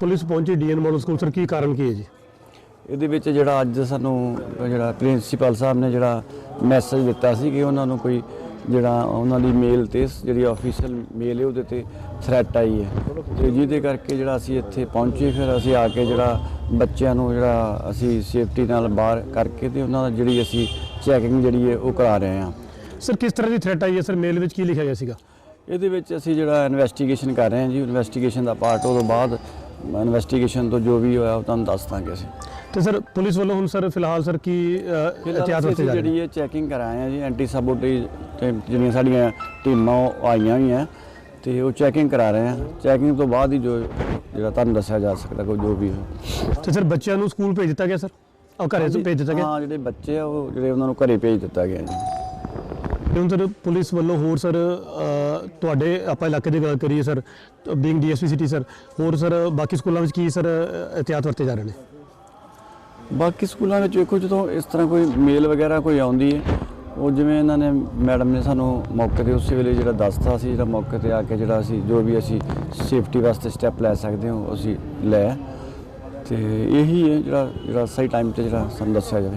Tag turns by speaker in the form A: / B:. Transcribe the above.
A: Police ਪਹੁੰਚੀ DN model school. Sir ਕੀ ਕਾਰਨ ਕੀ ਹੈ ਜੀ?
B: ਇਹਦੇ ਵਿੱਚ ਜਿਹੜਾ ਅੱਜ ਸਾਨੂੰ ਜਿਹੜਾ ਪ੍ਰਿੰਸੀਪਲ ਸਾਹਿਬ ਨੇ ਜਿਹੜਾ ਮੈਸੇਜ ਦਿੱਤਾ ਸੀ ਕਿ ਉਹਨਾਂ ਨੂੰ ਕੋਈ ਜਿਹੜਾ ਉਹਨਾਂ ਦੀ ਮੇਲ ਤੇ ਜਿਹੜੀ ਆਫੀਸ਼ੀਅਲ ਮੇਲ ਹੈ ਉਹਦੇ ਤੇ ਥ੍ਰੈਟ ਆਈ ਹੈ। ਤੇ ਜਿਹਦੇ ਕਰਕੇ ਜਿਹੜਾ ਅਸੀਂ ਇੱਥੇ ਪਹੁੰਚੇ ਫਿਰ ਅਸੀਂ ਆ ਕੇ ਜਿਹੜਾ ਬੱਚਿਆਂ ਨੂੰ ਜਿਹੜਾ ਅਸੀਂ ਸੇਫਟੀ ਨਾਲ ਬਾਹਰ ਕਰਕੇ ਤੇ ਉਹਨਾਂ ਦਾ ਜਿਹੜੀ ਅਸੀਂ ਚੈਕਿੰਗ ਜਿਹੜੀ ਹੈ ਉਹ ਕਰਾ ਰਹੇ ਹਾਂ।
A: ਸਰ ਕਿਸ ਤਰ੍ਹਾਂ ਦੀ ਥ੍ਰੈਟ ਆਈ ਹੈ? ਸਰ ਮੇਲ ਵਿੱਚ ਕੀ ਲਿਖਿਆ ਗਿਆ ਸੀਗਾ?
B: ਇਹਦੇ ਵਿੱਚ ਅਸੀਂ ਜਿਹੜਾ ਇਨਵੈਸਟੀਗੇਸ਼ਨ ਕਰ ਰਹੇ ਹਾਂ ਜੀ। ਇਨਵੈਸਟੀਗੇਸ਼ਨ ਦਾ ਪਾਰਟ ਉਹ ਤੋਂ ਬਾਅਦ ਇਨਵੈਸਟੀਗੇਸ਼ਨ ਤੋਂ ਜੋ ਵੀ ਹੋਇਆ ਉਹ ਤੁਹਾਨੂੰ ਦੱਸ ਦਾਂਗੇ ਅਸੀਂ।
A: ਤੇ ਸਰ ਪੁਲਿਸ ਵੱਲੋਂ ਹੁਣ ਸਰ ਫਿਲਹਾਲ ਸਰ ਕੀ ਇhtiyat ਵਰਤੇ ਜਾ ਰਹੇ
B: ਇਹ ਚੈਕਿੰਗ ਕਰਾਏ ਆ ਜੀ ਐਂਟੀ ਸਾਬੋਟੇਜ ਤੇ ਜਿਹੜੀਆਂ ਸਾਡੀਆਂ ਟੀਮਾਂ ਉਹ ਆਈਆਂ ਹੋਈਆਂ ਤੇ ਉਹ ਚੈਕਿੰਗ ਕਰਾ ਰਹੇ ਆ। ਚੈਕਿੰਗ ਤੋਂ ਬਾਅਦ ਹੀ ਜੋ ਜਿਹੜਾ ਤੁਹਾਨੂੰ ਦੱਸਿਆ ਜਾ ਸਕਦਾ ਕੋਈ ਜੋ ਵੀ ਹੋ
A: ਤੇ ਸਰ ਬੱਚਿਆਂ ਨੂੰ ਸਕੂਲ ਭੇਜ ਦਿੱਤਾ ਗਿਆ ਸਰ? ਉਹ ਘਰੇ ਤੋਂ ਭੇਜ ਦਿੱਤਾ ਗਿਆ?
B: ਹਾਂ ਜਿਹੜੇ ਬੱਚੇ ਆ ਉਹ ਜਿਹੜੇ ਉਹਨਾਂ ਨੂੰ ਘਰੇ ਭੇਜ ਦਿੱਤਾ ਗਿਆ ਜੀ।
A: ਤੇ ਹੁਣ ਸਰ ਪੁਲਿਸ ਵੱਲੋਂ ਹੋਰ ਸਰ ਤੁਹਾਡੇ ਆਪਾਂ ਇਲਾਕੇ ਦੀ ਗੱਲ ਕਰੀਏ sir being DSP city sir, ਹੋਰ ਸਰ ਬਾਕੀ ਸਕੂਲਾਂ ਵਿੱਚ ਕੀ ਸਰ ਇhtiyat ਵਰਤੇ ਜਾ ਰਹੇ ਨੇ?
B: ਬਾਕੀ ਸਕੂਲਾਂ ਵਿੱਚ ਵੇਖੋ, ਜਦੋਂ ਇਸ ਤਰ੍ਹਾਂ ਕੋਈ ਮੇਲ ਵਗੈਰਾ ਕੋਈ ਆਉਂਦੀ ਹੈ, ਉਹ ਜਿਵੇਂ ਇਹਨਾਂ ਨੇ ਮੈਡਮ ਨੇ ਸਾਨੂੰ ਮੌਕੇ ਤੇ ਉਸੇ ਵੇਲੇ ਜਿਹੜਾ ਦੱਸਤਾ ਸੀ, ਜਿਹੜਾ ਮੌਕੇ ਤੇ ਆ ਕੇ ਜਿਹੜਾ ਅਸੀਂ, ਜੋ ਵੀ ਅਸੀਂ ਸੇਫਟੀ ਵਾਸਤੇ ਸਟੈਪ ਲੈ ਸਕਦੇ ਹਾਂ ਅਸੀਂ ਲੈ। ਤੇ ਇਹੀ ਹੈ ਜਿਹੜਾ ਜਿਹੜਾ ਸਹੀ ਟਾਈਮ ਤੇ ਜਿਹੜਾ ਸਾਨੂੰ ਦੱਸਿਆ ਜਾਵੇ।